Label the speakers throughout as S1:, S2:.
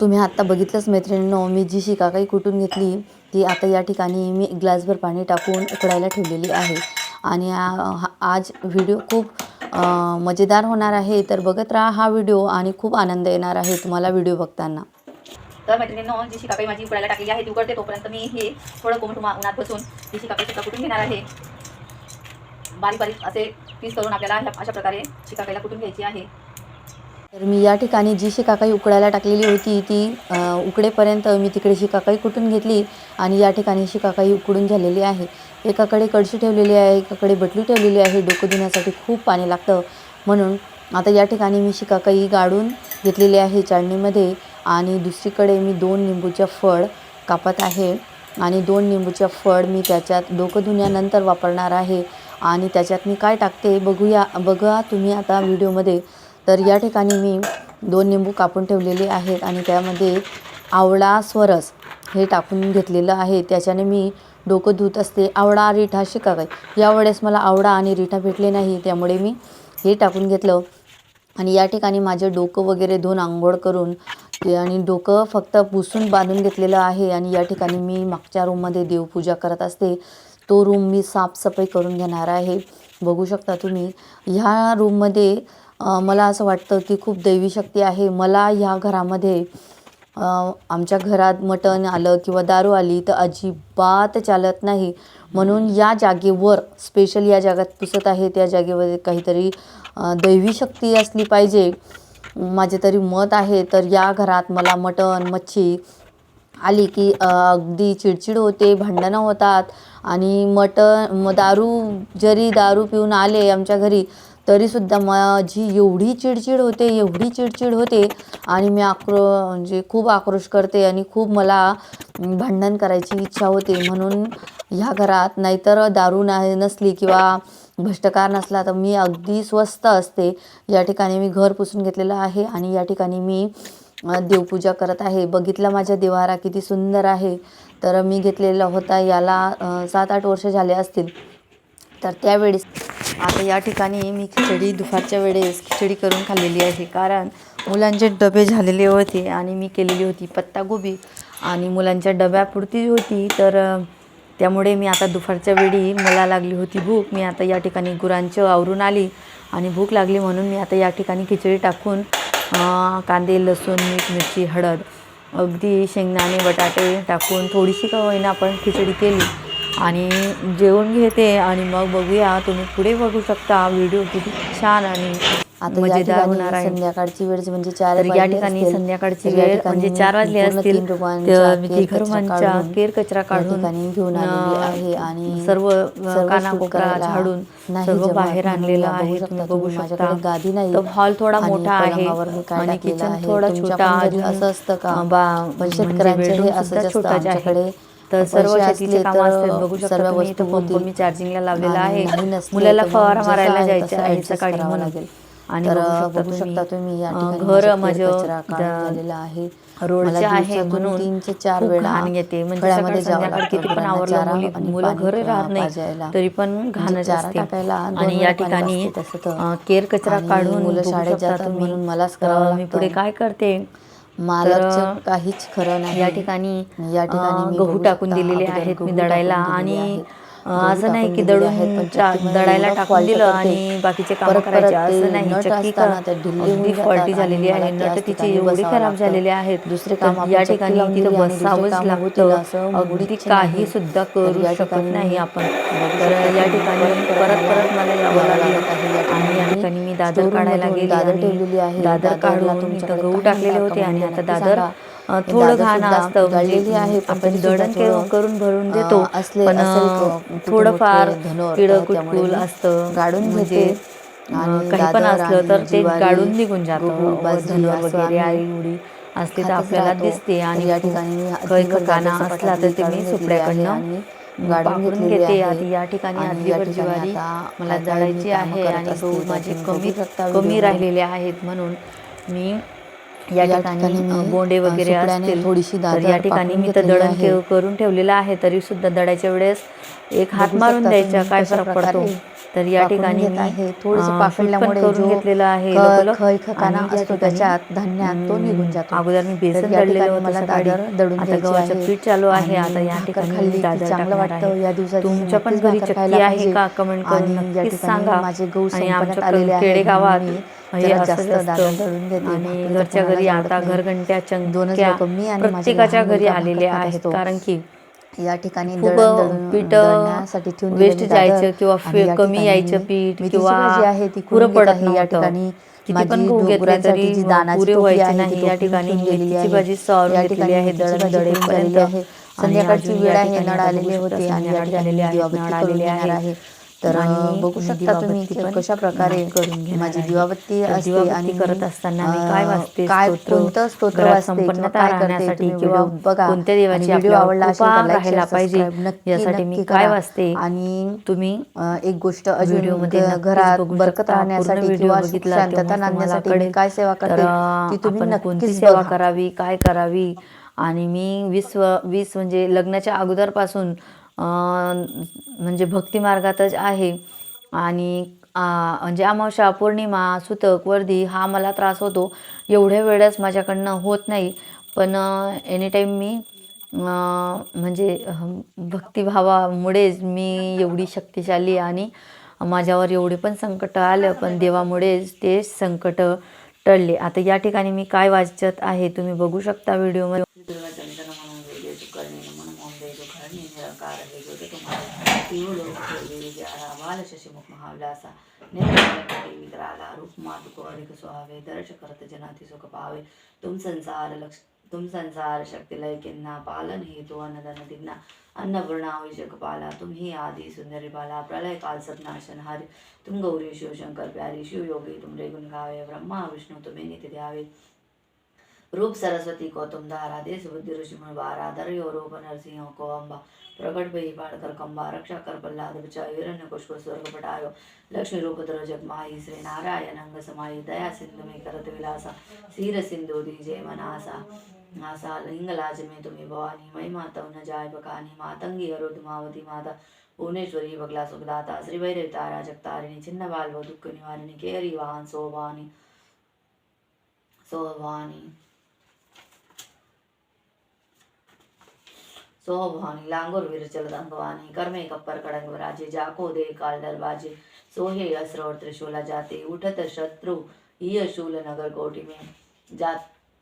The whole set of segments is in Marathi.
S1: तुम्ही आत्ता बघितलंच मैत्रिणींनो मी जी शिकाकाई कुटून घेतली ती आता या ठिकाणी मी ग्लासभर पाणी टाकून उकडायला ठेवलेली आहे. आणि हा- आज व्हिडिओ खूप मजेदार होणार आहे. तर बघत राहा हा व्हिडिओ आणि खूप आनंद येणार आहे तुम्हाला व्हिडिओ बघताना.
S2: तर मैत्रिणींनो जी शिकाकाई माझी उकडायला टाकलेली आहे ती उकडते तोपर्यंत मी हे थोडं कोमट उन्हात बसून जी शिकाकाई सुद्धा कुठून घेणार आहे. बारीक बारीक असे पीस करून आपल्याला अशा प्रकारे शिकाकाईला कुठून घ्यायची आहे.
S1: तर मी या ठिकाणी जी शिकाकाई उकडायला टाकलेली होती ती उकडेपर्यंत मी तिकडे शिकाकाई कुटून घेतली आणि या ठिकाणी शिकाकाई उकडून झालेली आहे. एकाकडे कळशी ठेवलेली आहे एकाकडे बटली ठेवलेली आहे. डोकं धुण्यासाठी खूप पाणी लागतं. म्हणून आता या ठिकाणी मी शिकाकाई गाळून घेतलेली आहे चाळणीमध्ये आणि दुसरीकडे मी दोन निंबूच्या फळ कापत आहे आणि दोन निंबूच्या फळ मी त्याच्यात डोकं धुण्यानंतर वापरणार आहे आणि त्याच्यात मी काय टाकते बघूया बघा तुम्ही आता व्हिडिओमध्ये. तर या ठिकाणी मी दोन निंबू कापून ठेवलेले आहेत आणि त्यामध्ये आवळा स्वरस हे टाकून घेतलेलं आहे. त्याच्याने मी डोकं धुत असते. आवळा रिठा शिकावे? यावेळेस मला आवळा आणि रिठा भेटले नाही. त्यामुळे मी हे टाकून घेतलं आणि या ठिकाणी माझे डोकं वगैरे धुवून आंघोळ करून ते आणि डोकं फक्त पुसून बांधून घेतलेलं आहे आणि या ठिकाणी मी मागच्या रूममध्ये देवपूजा करत असते. तो रूम मी साफसफाई करून घेणार आहे. बघू शकता तुम्ही ह्या रूममध्ये मला असं वाटतं की खूप दैवी शक्ती आहे. मला ह्या घरामध्ये आमच्या घरात मटण आलं किंवा दारू आली तर अजिबात चालत नाही. म्हणून या जागेवर स्पेशल या जागात पुसत आहे त्या जागेवर काहीतरी दैवी शक्ती असली पाहिजे. माझे तरी मत आहे तर या घरात मला मटण मच्छी आली की अगदी चिडचिड होते भांडणं होतात. आणि मटण म दारू जरी दारू पिऊन आले आमच्या घरी तरीसुद्धा माझी एवढी चिडचिड होते एवढी चिडचिड होते आणि मी आक्रो म्हणजे खूप आक्रोश करते आणि खूप मला भांडण करायची इच्छा होते. म्हणून ह्या घरात नाहीतर दारू नाही नसली किंवा भ्रष्टकार नसला तर मी अगदी स्वस्त असते. या ठिकाणी मी घर पुसून घेतलेलं आहे आणि या ठिकाणी मी देवपूजा करत आहे. बघितलं माझ्या देवारा किती सुंदर आहे. तर मी घेतलेला होता. याला सात आठ वर्ष झाले असतील. तर त्यावेळेस आता या ठिकाणी मी खिचडी दुपारच्या वेळेस खिचडी करून खाल्लेली आहे. कारण मुलांचे डबे झालेले होते आणि मी केलेली होती पत्तागोबी आणि मुलांच्या डब्यापुरती होती तर त्यामुळे मी आता दुपारच्या वेळी मला लागली होती भूक. मी आता या ठिकाणी गुरांचं आवरून आली आणि भूक लागली म्हणून मी आता या ठिकाणी खिचडी टाकून कांदे लसूण मीठ मिरची हळद अगदी शेंगदाणे बटाटे टाकून थोडीशी का होईना आपण खिचडी केली. आणि जेवण घेते आणि मग बघूया तुम्ही पुढे बघू शकता व्हिडिओ किती छान आणि आता मजेदार होणार आहे संध्याकाळची वेळ म्हणजे चार
S2: या ठिकाणी संध्याकाळची वेळ म्हणजे चार वाजले असतील मी केर कचरा काढून
S1: घेऊन आहे आणि
S2: सर्व कानाकोपरा झाडून
S1: नाही
S2: सर्व. बाहेर आणलेलं आहे
S1: बघू शकता गादी नाही
S2: हॉल थोडा मोठा आहे आणि किचन. थोडा छोटा
S1: असं असतं का?
S2: बा म्हणजे
S1: शेतकऱ्यांचे
S2: आहे
S1: आमच्याकडे
S2: तर सर्व शेतीचे काम असतात बघू शकता तुम्ही इथं पंप. मी चार्जिंगला लावलेला
S1: आणि
S2: आहे मुलाला फवारा मारायला जायचं आहे सकाळी म्हणून
S1: लागेल.
S2: आणि बघू
S1: शकता तुम्ही या
S2: अं,
S1: ठिकाणी
S2: घर
S1: माझं झालेला आहे
S2: रोडचे आहे म्हणून
S1: तीन ते चार वेळा
S2: घाण येते म्हणजे सकाळ संध्याकाळ किती पण आवरलं
S1: चारा
S2: मुली
S1: आणि
S2: घरी राहत. नाही तरी पण
S1: म्हणजे
S2: घाणच असते
S1: टाकायला
S2: आणि या ठिकाणी केर कचरा
S1: आणि
S2: काढून
S1: मुलं शाळेत जातात. म्हणून मलाच करावं
S2: मी. पुढे काय करते तर
S1: काहीच खरं नाही.
S2: या ठिकाणी
S1: या ठिकाणी
S2: गहू टाकून दिलेले आहेत मी
S1: दिलेले
S2: आणि असं नाही की दळून दळायला टाकून दिलं. आणि बाकीचे काम करायचे असं नाही चक्की अगदी फॉल्टी झालेली आहे नट तिची एवढी खराब. झालेली आहेत
S1: दुसरे काम
S2: या ठिकाणी तिथं बसावंच लागतं
S1: असं
S2: अगदी काही. सुद्धा करू
S1: या
S2: शकत नाही आपण तर या
S1: तुम्ही
S2: ठिकाणी
S1: परत
S2: परत मला यावं लागलं
S1: लागत आहे. या
S2: आणि या
S1: ठिकाणी
S2: मी दादर काढायला गेली
S1: दादर ठेवलेली आहे.
S2: दादर काढून
S1: तुमच्याकडे
S2: इथं गहू टाकलेले होते आणि आता दादर थोडं घाण
S1: सुद्धा
S2: असतं
S1: गाळलेली
S2: म्हणजे
S1: आहे, पण
S2: आपण दळण करून भरून देतो
S1: असले
S2: थोडंफार किड कुटकुल असतं
S1: गाडून
S2: म्हणजे
S1: घेते
S2: काही पण असलं तर ते गाडून निघून जातं वगैरे आई उडी असते तर आपल्याला. दिसते आणि
S1: या ठिकाणी
S2: काना असला तर ते मी सुपड्याकडनं
S1: गाडून
S2: घेते. आधी या ठिकाणी
S1: आणि
S2: आधली
S1: या
S2: वर
S1: ठिकाणी
S2: ज्वारी मला
S1: कामं
S2: आहे आणि माझे कमी कमी. राहिलेले आहेत म्हणून मी या ठिकाणी बोंडे वगैरे असतील
S1: थोडीशी
S2: तर या ठिकाणी मी तर दळण. के- करून ठेवलेलं आहे तरी सुद्धा दळायच्या वेळेस एक हात मारून द्यायचा काय फरक पडतो तर या ठिकाणी
S3: आहे थोडंसं पाकडल्यामुळे
S2: करून घेतलेलं आहे
S3: असतो त्याच्यात धान्यात तो निघून जातो
S2: अगोदर मी बेसन दळलेलं होतं सकाळी.
S3: दळून
S2: आता गव्हाचं. पीठ चालू आहे. आता या ठिकाणी दादर
S3: चांगलं वाटतं. या दिवसात
S2: तुमच्या पण घरी चक्की आहे. का? कमेंट करून नक्कीच सांगा.
S3: माझे गहू
S2: आणि आमच्या
S3: आलेले
S2: खेडेगावात
S3: म्हणून मी जरा
S2: असं
S3: जास्त
S2: जास्त
S3: दादर दळून घेते
S2: आणि
S3: भाकर तर
S2: घरच्या घरी आता. घरघंट्या
S3: दोनच
S2: चंक्या
S3: लोकं, मी आणि
S2: प्रत्येकाच्या घरी आलेल्या
S3: खात
S2: आहेत. कारण की
S3: या ठिकाणी
S2: पीठ वेस्ट. जायचं किंवा कमी यायचं पीठ किंवा
S3: भाजी आहे ती
S2: पुरं पडत.
S3: या. ठिकाणी
S2: किती
S3: माझी
S2: पण गहू घेतले
S3: डोकरांसाठी
S2: तरी
S3: जी दानाची
S2: पुरे
S3: टोपली
S2: व्हायचे
S3: आहे ती
S2: नाही. या ठिकाणी मेथीची. भाजी आहे, दळण दळेपर्यंत.
S3: संध्याकाळची वेळ आहे नळ आलेले होते आणि
S2: आहे, नळ आलेले आहे.
S3: तर बघू शकता तुम्ही कशा प्रकारे
S2: करून
S3: माझी. दिवाबत्ती असते आणि
S2: करत असताना काय वाचते
S3: काय कोणतं स्तोत्र
S2: संपन्नता
S3: काय
S2: राहण्यासाठी
S3: तुम्ही
S2: किंवा
S3: बघा
S2: कोणत्या देवाची
S3: व्हिडिओ आवडला असेल
S2: राहायला पाहिजे यासाठी मी काय. वाचते
S3: आणि
S2: तुम्ही
S3: एक गोष्ट अजून
S2: व्हिडिओमध्ये
S3: घरात बरकत. राहण्यासाठी किंवा
S2: व्हिडिओ
S3: सुख
S2: बघितला
S3: शांतता नांदण्यासाठी. काय सेवा करते ती तुम्ही
S2: कोणती सेवा करावी काय करावी आणि मी वीस वीस म्हणजे लग्नाच्या अगोदरपासून म्हणजे भक्ती मार्गातच आहे. आणि म्हणजे अमावस्या पौर्णिमा सुतक वर्धी हा मला त्रास होतो. एवढ्या वेळेस माझ्याकडनं होत नाही. पण एनीटाईम मी म्हणजे भक्तिभावामुळेच मी एवढी शक्तिशाली आणि माझ्यावर एवढे पण संकट आलं पण देवामुळेच ते संकट टळले. आता या ठिकाणी मी काय वाचत आहे तुम्ही बघू शकता व्हिडिओमध्ये.
S1: दर्श करत जनाती सुख पावे. तुम संसार लक्ष तुम संसार शक्तिलय किन्ना पालन हे तो अन्नदान दिन्ना. अन्नपूर्णा होई पाला तुम्ही आदि सुंदरी पाला प्रलय काल सतनाशन हरि. तुम गौरी शिव शंकर प्यारी शिव योगी तुम रे गुण गावे ब्रह्मा विष्णू तुम्ही नित्य द्यावे रूप सरस्वती को तुम धारा देश बुद्धि ऋषि मुनि बारा रूप नरसिंह को अम्बा प्रकट भई पाड़कर कम्बा रक्षा कर प्रहलाद बचायो हिरण्य पुष्प स्वर्ग पटायो लक्ष्मी रूप द्रो जग माही श्री नारायण अंग समाई दया सिंधु में करत विलासा सीर सिंधु दीजे मनासा आसा लिंगलाज में तुम्हें भवानी महिमा तव न जाय बकानी मातंगी अरुद मावती माता भुवनेश्वरी बगला सुखदाता श्री भैरव तारा जगतारिणी छिन्न बाल दुख निवारिणी केरी वाहन सोभानी सोभानी सोहभानी लांगोर विरचल अंगवानी कर्मे कप्पर कडंग राजे जाको दे काल दरवाजे सोहे अस्र और त्रिशूला जाते उठत शत्रु ही शूल नगर कोटि में जा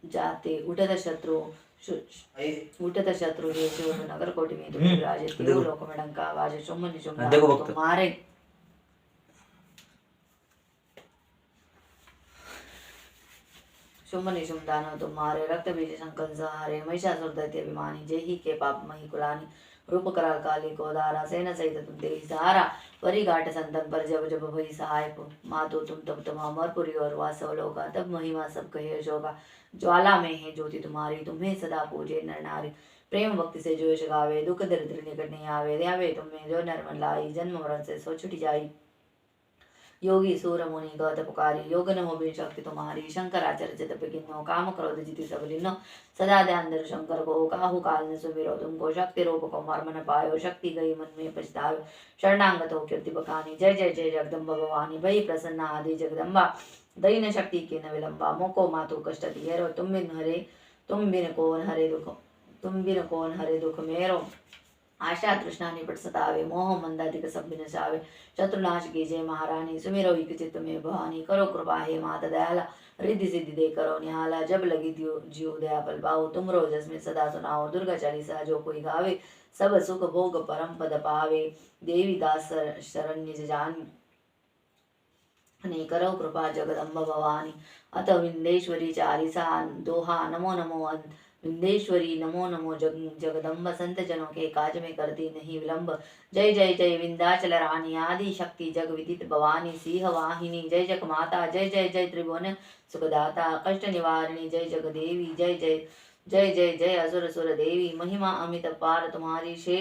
S1: जाते उठत शत्रु शु- उठत शत्रु ही शूल नगर कोटि में तुम राजे तेव लोक शुंभ निशुंभ दानव तुम्हारे रक्त बीज शंकर सहारे। महिषासुर दैत्य अभिमानी, जय ही के पाप मही कुलानी। रूप कराल काली को दारा सेना सहित तुम देही सहारा। परी घाट संतन पर जब जब भई सहाय मातो तुम तब तम अमरपुरी और वासव लोका तब महिमा सब कहे अशोका। ज्वाला में है ज्योति तुम्हारी, तुम्हें सदा पूजे नर नारी प्रेम भक्ति से जो गावे, दुख दरिद्र निकट नहीं आवे। ध्यावे तुम्हें जो नर लाई, जन्म मरण से सो छुट जाई। योगी सूर मुनि गौत पुकारी योग न हो शक्ति तुम्हारी शंकराचार्य चित पिकिन्नो काम क्रोध जिति सब सदा ध्यान धर शंकर को काहू काल न सुमिरो तुमको शक्ति रूप कुमार मन पायो शक्ति गई मन में पछतायो शरणांगत हो कीर्ति बकानी जय जय जय जगदम्ब भवानी भई प्रसन्ना आदि जगदम्बा दई न शक्ति के न विलंबा मोको मातु कष्ट दियरो तुम बिन हरे तुम बिन कौन हरे दुख तुम बिन कौन हरे दुख मेरो आशा तृष्णा निपट మోహం మందాధిక मंदाधिक सब बिन सावे शत्रुनाश कीजिए महारानी सुमिरो ही चित्त में भवानी। करो कृपा हे माता दयाला रिद्धि सिद्धि दे करो निहाला जब लगी दियो जियो दया पल पाओ तुम रोजस में सदा सुनाओ। दुर्गा चालीसा जो कोई गावे सब सुख भोग परम पद पावे। देवी दास शरण शरण्य जान ने करो कृपा जगदम्ब भवानी। अत विंदेश्वरी चालीसा दोहा नमो नमो अंत विंदेश्वरी नमो नमो जग जगदम्ब संत जनों के काज में करती नहीं विलंब। जय जय जय विंध्याचल रानी आदि शक्ति जग विदित भवानी सिंह वाहिनी जय जग माता जय जय जय त्रिभुवन सुखदाता कष्ट निवारिणी जय जग देवी जय जय जय जय जय असुर सुर देवी महिमा अमित पार तुम्हारी शे